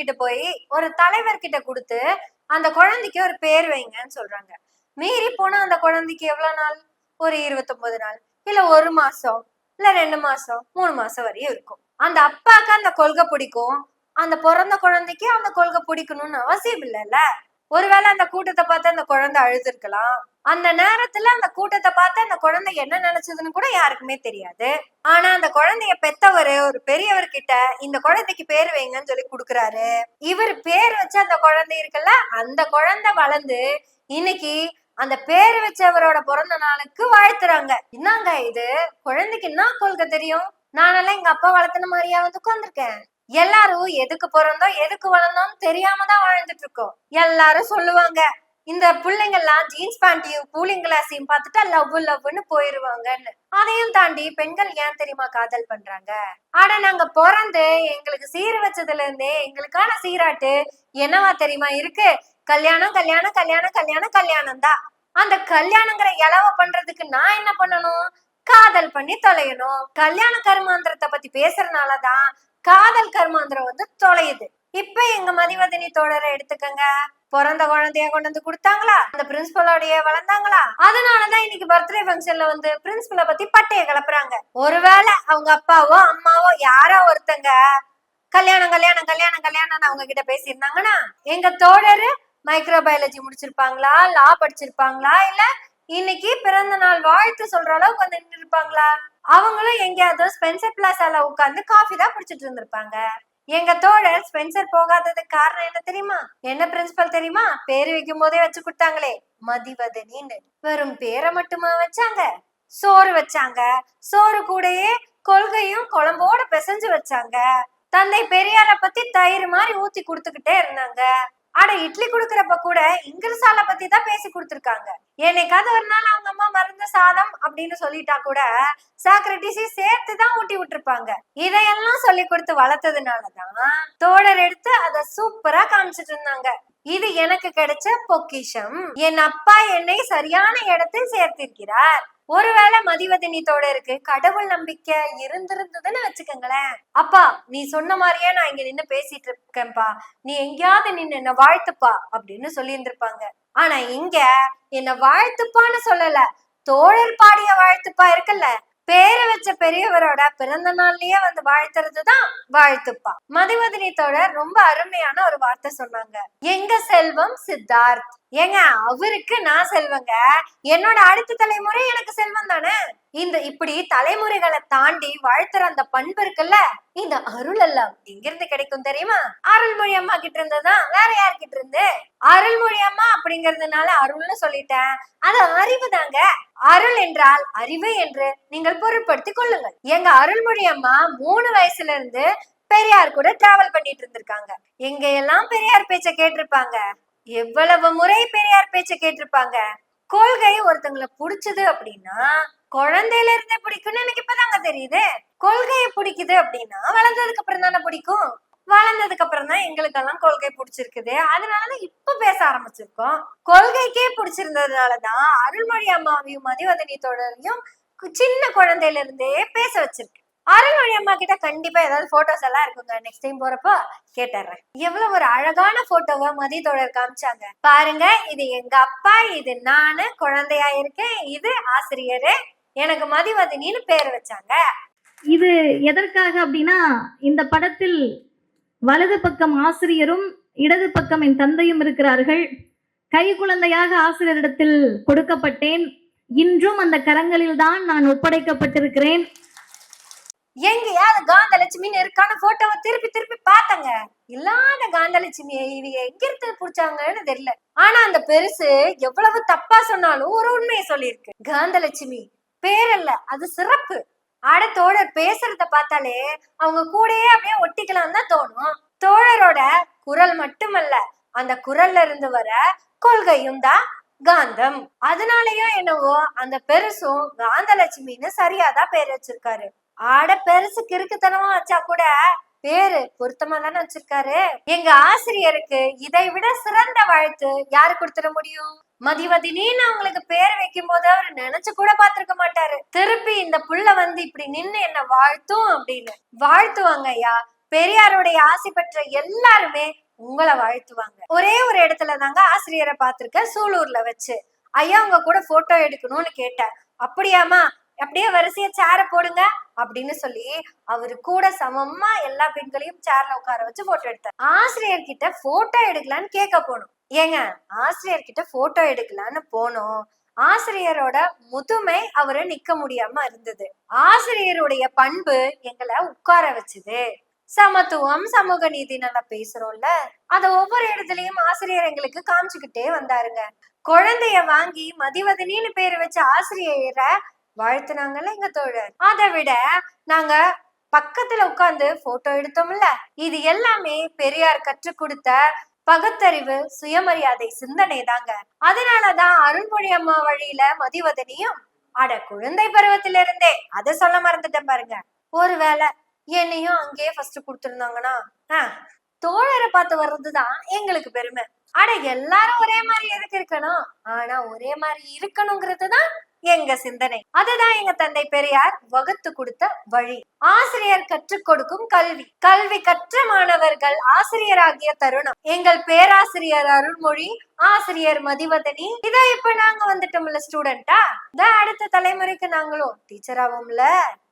கிட்ட போய் ஒரு தலைவர் கிட்ட கொடுத்து அந்த குழந்தைக்கு ஒரு பேர் வைங்கன்னு சொல்றாங்க. மீறி போனா அந்த குழந்தைக்கு எவ்வளவு நாள்? ஒரு இருபத்தொன்பது நாள் இல்ல ஒரு மாசம் இல்ல ரெண்டு மாசம் மூணு மாசம் வரையும் இருக்கும். அந்த அப்பாக்கு அந்த கொள்கை பிடிக்கும். அந்த பிறந்த குழந்தைக்கு அந்த கொள்கை பிடிக்கணும்னு அவசியம் இல்லைல்ல. ஒருவேளை அந்த கூட்டத்தை பார்த்து அந்த குழந்தை அழுதுருக்கலாம். அந்த நேரத்துல அந்த கூட்டத்தை பார்த்து அந்த குழந்தை என்ன நினைச்சதுன்னு கூட யாருக்குமே தெரியாது. ஆனா அந்த குழந்தைய பெத்தவரு ஒரு பெரியவர் கிட்ட இந்த குழந்தைக்கு பேர் வைங்கன்னு சொல்லி குடுக்குறாரு. இவர் பேர் வச்ச அந்த குழந்தை இருக்குல்ல அந்த குழந்தை வளர்ந்து இன்னைக்கு அந்த பேர் வச்சவரோட பிறந்த நாளுக்கு வாழ்த்துறாங்க. என்னங்க இது? குழந்தைக்கு என்ன கொள்கை தெரியும்? நானெல்லாம் எங்க அப்பா வளர்த்துன மாதிரியா வந்து உட்காந்துருக்கேன் எல்லாரும் எதுக்கு பிறந்தோம் எதுக்கு வளர்ந்தோம் தெரியாம தான் வாழ்ந்துட்டு இருக்கோம். எல்லாரும் சொல்லுவாங்க இந்த பிள்ளைங்க எல்லாம் ஜீன்ஸ் பேண்ட்டையும் கூலிங் கிளாஸையும் பார்த்துட்டா லவ் லவ்னு போயிருவாங்கன்னு. அதையும் தாண்டி பெண்கள் ஏன் தெரியுமா காதல் பண்றாங்க? ஆனா நாங்க பிறந்து எங்களுக்கு சீர் வச்சதுல இருந்தே எங்களுக்கான சீராட்டு என்னவா தெரியுமா இருக்கு? கல்யாணம் கல்யாணம் கல்யாணம் கல்யாணம் கல்யாணம் தான். அந்த கல்யாணங்கிற இளவ பண்றதுக்கு நான் என்ன பண்ணணும்? காதல் பண்ணி தொலையணும். கல்யாண கர்மாந்திரத்தை பத்தி பேசுறதுனாலதான் காதல் கர்மாந்திரம் வந்து தொலையுது. இப்ப எங்க மதிவதனி தோழரை எடுத்துக்கங்க. பிறந்த குழந்தைய கொண்டு வந்து கொடுத்தாங்களா? அந்த பிரின்சிபலோடைய வளர்ந்தாங்களா? அதனாலதான் இன்னைக்கு பர்த்டே ஃபங்க்ஷன்ல வந்து பிரின்சிபலை பத்தி பட்டைய கிளப்புறாங்க. ஒருவேளை அவங்க அப்பாவோ அம்மாவோ யாரோ ஒருத்தங்க கல்யாணம் கல்யாணம் கல்யாணம் கல்யாணம் அவங்க கிட்ட பேசியிருந்தாங்கன்னா எங்க தோழரு மைக்ரோபயாலஜி முடிச்சிருப்பாங்களா? லா படிச்சிருப்பாங்களா? இல்ல இன்னைக்கு பிறந்த நாள் வாழ்த்து சொல்ற அளவுக்கு வந்து நின்று இருப்பாங்களா அவங்களும் எங்கேயாவது ஸ்பென்சர் பிளாசால உட்காந்து காஃபி தான் குடிச்சிட்டு இருந்திருப்பாங்க. எங்க தோழர் ஸ்பென்சர் போகாததுக்கு காரணம் என்ன தெரியுமா? என்ன பிரின்சிபல் தெரியுமா? பேரு வைக்கும் போதே வச்சு கொடுத்தாங்களே. மதிவதனின்னு. வெறும் பேரை மட்டுமா வச்சாங்க? சோறு வச்சாங்க. சோறு கூடயே கொள்கையும் குழம்போட பிசைஞ்சு வச்சாங்க. தந்தை பெரியார பத்தி தயிர் மாதிரி ஊத்தி கொடுத்துக்கிட்டே இருந்தாங்க. ஆனா இட்லி குடுக்கறப்ப கூட இங்கிலீஷால பத்தி தான் பேசி கொடுத்துருக்காங்க. என்னைக்காவது ஒரு நாள் அவங்க அம்மா சாதம் அப்படின்னு சொல்லிட்டா கூட சாக்ரட்டிஸை சேர்த்து தான் ஊட்டி விட்டுருப்பாங்க. இதையெல்லாம் சொல்லி கொடுத்து வளர்த்ததுனாலதான் தோழர் எடுத்து அதை சூப்பரா காமிச்சிட்டு இருந்தாங்க. இது எனக்கு கிடைச்ச பொக்கிஷம். என் அப்பா என்னை சரியான இடத்தில் சேர்த்திருக்கிறார். ஒருவேளை மதிவதனி தோழருக்கு கடவுள் நம்பிக்கை இருந்திருந்ததுன்னு வச்சுக்கோங்களேன். அப்பா நீ சொன்ன மாதிரியே நான் இங்க நின்னு பேசிட்டு இருக்கேன்பா நீ எங்கேயாவது நின்னு என்ன வாழ்த்துப்பா அப்படின்னு சொல்லி இருந்திருப்பாங்க ஆனா இங்க என்ன வாழ்த்துப்பான்னு சொல்லல. தோழர் பாடிய வாழ்த்துப்பா இருக்குல்ல பேரை வச்ச பெரியவரோட பிறந்த நாள்லயே வந்து வாழ்த்துறதுதான் வாழ்த்துப்பா. மதிவதனி தோழர் ரொம்ப அருமையான ஒரு வார்த்தை சொன்னாங்க. எங்க செல்வம் சித்தார்த். ஏங்க அவருக்கு நான் செல்வங்க. என்னோட அடுத்த தலைமுறை எனக்கு செல்வம் தானே? இந்த இப்படி தலைமுறைகளை தாண்டி வாழ்த்துற அந்த பண்பு இருக்குல்ல இந்த அருள் எல்லாம் எங்கிருந்து கிடைக்கும் தெரியுமா? அருள்மொழி அம்மா கிட்ட இருந்ததுதான். வேற யார்கிட்ட இருந்து? அருள்மொழி அம்மா அப்படிங்கறதுனால அருள்னு சொல்லிட்டேன். அது அறிவு தாங்க. அருள் என்றால் அறிவு என்று நீங்கள் பொருட்படுத்திக் கொள்ளுங்கள். எங்க அருள்மொழி அம்மா மூணு வயசுல இருந்து பெரியார் கூட டிராவல் பண்ணிட்டு இருந்திருக்காங்க. எங்க எல்லாம் பெரியார் பேச்ச கேட்டிருப்பாங்க? எவ்வளவு முறை பெரியார் பேச்ச கேட்டிருப்பாங்க? கொள்கை ஒருத்தங்களை புடிச்சது அப்படின்னா குழந்தையில இருந்தே பிடிக்கும்னு எனக்கு இப்பதாங்க தெரியுது. கொள்கையை பிடிக்குது அப்படின்னா வளர்ந்ததுக்கு அப்புறம் தானே பிடிக்கும். வளர்ந்ததுக்கு அப்புறம் தான் எங்களுக்கெல்லாம் கொள்கை பிடிச்சிருக்குது. அதனாலதான் இப்ப பேச ஆரம்பிச்சிருக்கோம். கொள்கைக்கே பிடிச்சிருந்ததுனாலதான் அருள்மொழி அம்மாவையும் மதிவதனி தொடரையும் சின்ன குழந்தையில இருந்தே பேச வச்சிருக்கு அருள்மொழி அம்மா கிட்ட கண்டிப்பா ஏதாவது போட்டோஸ் எல்லாம் இருக்குங்க. நெக்ஸ்ட் டைம் போறப்போ கேட்டுறேன். எவ்வளவு ஒரு அழகான போட்டோவை மதி காமிச்சாங்க. பாருங்க இது எங்க அப்பா இது நானு குழந்தையா இருக்கேன் இது ஆசிரியரு எனக்கு மதிவதனின்னு பேர் வச்சாங்க. இது எதற்காக அப்படின்னா இந்த படத்தில் வலது பக்கம் ஆசிரியரும் இடது பக்கம் என் தந்தையும் இருக்கிறார்கள். கை குழந்தையாக ஆசிரியரிடத்தில் கொடுக்கப்பட்டேன். இன்றும் அந்த கரங்களில் தான் நான் ஒப்படைக்கப்பட்டிருக்கிறேன். எங்கேயாவது காந்தலட்சுமின்னு இருக்கான போட்டோவை திருப்பி திருப்பி பார்த்தங்க. இல்லாத காந்தலட்சுமியை இவங்க எங்க இருந்து புடிச்சாங்கன்னு தெரியல. ஆனா அந்த பெருசு எவ்வளவு தப்பா சொன்னாலும் ஒரு உண்மையை சொல்லியிருக்கு. காந்தலட்சுமி பேரல்ல அது சிறப்பு. ஆட தோழர் பேசுறத பார்த்தாலே அவங்க கூடயே அப்படியே ஒட்டிக்கலாம் தான் தோணும். தோழரோட குரல் மட்டுமல்ல அந்த குரல்ல இருந்து வர கொள்கையும் தான் காந்தம். அதனாலயோ என்னவோ அந்த பெருசும் காந்தலட்சுமின்னு சரியாதான் பேர் வச்சிருக்காரு. ஆட பெருசு கிறுக்குத்தனமா வச்சா கூட பேரு பொருத்தமா தானே வச்சிருக்காரு. எங்க ஆசிரியருக்கு இதை விட சிறந்த வாழ்த்து யாரு கொடுத்துட முடியும்? மதிவதினின்னு அவங்களுக்கு பேர் வைக்கும் போது அவர் நினைச்சு கூட பாத்திருக்க மாட்டாரு. திருப்பி இந்த புள்ள வந்து இப்படி நின்னு என்ன வாழ்த்தும் அப்படின்னு. வாழ்த்துவாங்க ஐயா. பெரியாருடைய ஆசை பெற்ற எல்லாருமே உங்களை வாழ்த்துவாங்க. ஒரே ஒரு இடத்துல தாங்க ஆசிரியரை பார்த்திருக்க சூலூர்ல வச்சு. ஐயா உங்க கூட போட்டோ எடுக்கணும்னு கேட்டேன். அப்படியாமா அப்படியே வரிசையா சேர போடுங்க அப்படின்னு சொல்லி அவரு கூட சமமா எல்லா பெண்களையும் சேர்ல உட்கார வச்சு போட்டோ எடுத்தார். ஆசிரியர் கிட்ட போட்டோ எடுக்கலான்னு கேட்க போனோம். ஏங்க ஆசிரியர் கிட்ட போட்டோ எடுக்கலான்னு போனோம். ஆசிரியரோட முதுமை அவரை நிக்க முடியாம இருந்தது. ஆசிரியருடைய பண்பு எங்களை உட்கார வச்சுது. சமத்துவம் சமூக நீதி நல்லா பேசுறோம்ல. அத ஒவ்வொரு இடத்துலயும் ஆசிரியர் எங்களுக்கு காமிச்சுக்கிட்டே வந்தாருங்க. குழந்தைய வாங்கி மதிவதனின்னு பேர் வச்ச ஆசிரியரை வாழ்த்துனாங்கல்ல எங்க தோழர்? அதை விட நாங்க பக்கத்துல உட்கார்ந்து போட்டோ எடுத்தோம்ல இது எல்லாமே பெரியார் கற்றுக் கொடுத்த பகுத்தறிவு சுயமரியாதை சிந்தனை தாங்க. அதனாலதான் அருள்மொழி அம்மா வழியில மதிவதனியும் அட குழந்தை பருவத்தில இருந்தே அதை சொல்ல மறந்துட்டேன் பாருங்க. ஒருவேளை என்னையும் அங்கேயே ஃபர்ஸ்ட் கொடுத்துருந்தாங்கன்னா ஆஹ் தோழரை பார்த்து வர்றதுதான் எங்களுக்கு பெருமை. அட எல்லாரும் ஒரே மாதிரி எதுக்கு இருக்கணும்? ஆனா ஒரே மாதிரி இருக்கணுங்கிறது தான் எங்க சிந்தனை. அதுதான் எங்க தந்தை பெரியார் வகுத்து கொடுத்த வழி. ஆசிரியர் கற்றுக் கொடுக்கும் கல்வி. கல்வி கற்ற மாணவர்கள் ஆசிரியராகிய தருணம். எங்கள் பேராசிரியர் அருள்மொழி ஆசிரியர் மதிவதனி. இதை இப்ப நாங்க வந்துட்டோம்ல ஸ்டூடெண்டா இதான் அடுத்த தலைமுறைக்கு நாங்களும் டீச்சர் ஆவோம்ல.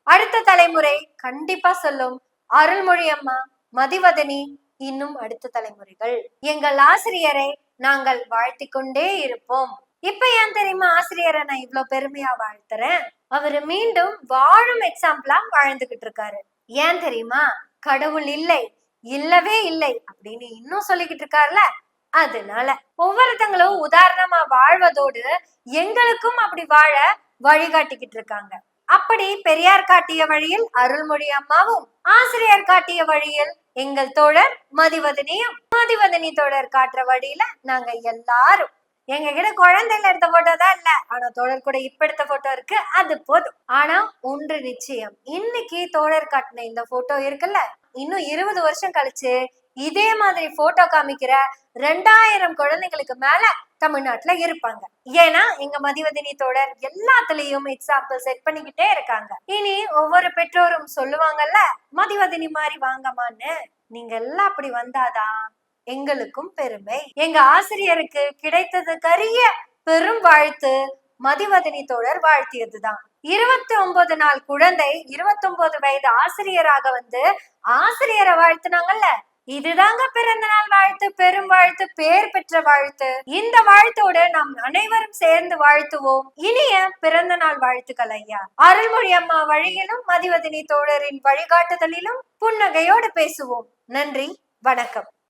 அடுத்த தலைமுறை கண்டிப்பா சொல்லும். அருள்மொழி அம்மா மதிவதனி இன்னும் அடுத்த தலைமுறைகள். எங்கள் ஆசிரியரை நாங்கள் வாழ்த்திக்கொண்டே இருப்போம். இப்ப ஏன் தெரியுமா ஆசிரியரை நான் இவ்வளவு பெருமையா வாழ்த்துறேன்? அவரு மீண்டும் வாழும் எக்ஸாம்பிளா வாழ்ந்துகிட்டு இருக்காரு. ஏன் தெரியுமா? கடவுள் இல்லை இல்லவே இல்லை அப்படின்னு இன்னும் சொல்லிக்கிட்டு இருக்காருல அதனால ஒவ்வொருத்தங்களும் உதாரணமா வாழ்வதோடு எங்களுக்கும் அப்படி வாழ வழிகாட்டிக்கிட்டு இருக்காங்க. அப்படி பெரியார் காட்டிய வழியில் அருள்மொழி அம்மாவும் ஆசிரியர் காட்டிய வழியில் எங்கள் தோழர் மதிவதனியும் மதிவதனி தோழர் காட்டுற வழியில நாங்க எல்லாரும் எங்க கிட்ட குழந்தையில எடுத்த போட்டோ தான் இல்ல. ஆனா தோழர் கூட இப்ப எடுத்த போட்டோ இருக்கு. அது போதும். ஆனா ஒன்று நிச்சயம். இன்னைக்கு தோழர் காட்டின இந்த போட்டோ இருக்குல்ல இன்னும் இருபது வருஷம் கழிச்சு இதே மாதிரி போட்டோ காமிக்கிற ரெண்டாயிரம் குழந்தைங்களுக்கு மேல தமிழ்நாட்டுல இருப்பாங்க. ஏன்னா எங்க மதிவதினி தோழர் எல்லாத்துலயும் எக்ஸாம்பிள் செட் பண்ணிக்கிட்டே இருக்காங்க. இனி ஒவ்வொரு பெற்றோரும் சொல்லுவாங்கல்ல மதிவதினி மாதிரி வாங்கம்மான்னு. நீங்க எல்லாம் அப்படி வந்தாதான் எங்களுக்கும் பெருமை. எங்க ஆசிரியருக்கு கிடைத்தது கரிய பெரும் வாழ்த்து. மதிவதனி தோழர் வாழ்த்தியதுதான். இருபத்தி ஒன்பது நாள் குழந்தை இருபத்தி ஒன்பது வயது ஆசிரியராக வந்து ஆசிரியரை வாழ்த்துனாங்கல்ல? இதுதாங்க பிறந்த நாள் வாழ்த்து பெரும் வாழ்த்து பேர் பெற்ற வாழ்த்து. இந்த வாழ்த்தோட நாம் அனைவரும் சேர்ந்து வாழ்த்துவோம். இனிய பிறந்த நாள் வாழ்த்துக்கள் ஐயா. அருள்மொழி அம்மா வழியிலும் மதிவதினி தோழரின் வழிகாட்டுதலிலும் புன்னகையோடு பேசுவோம். நன்றி வணக்கம்.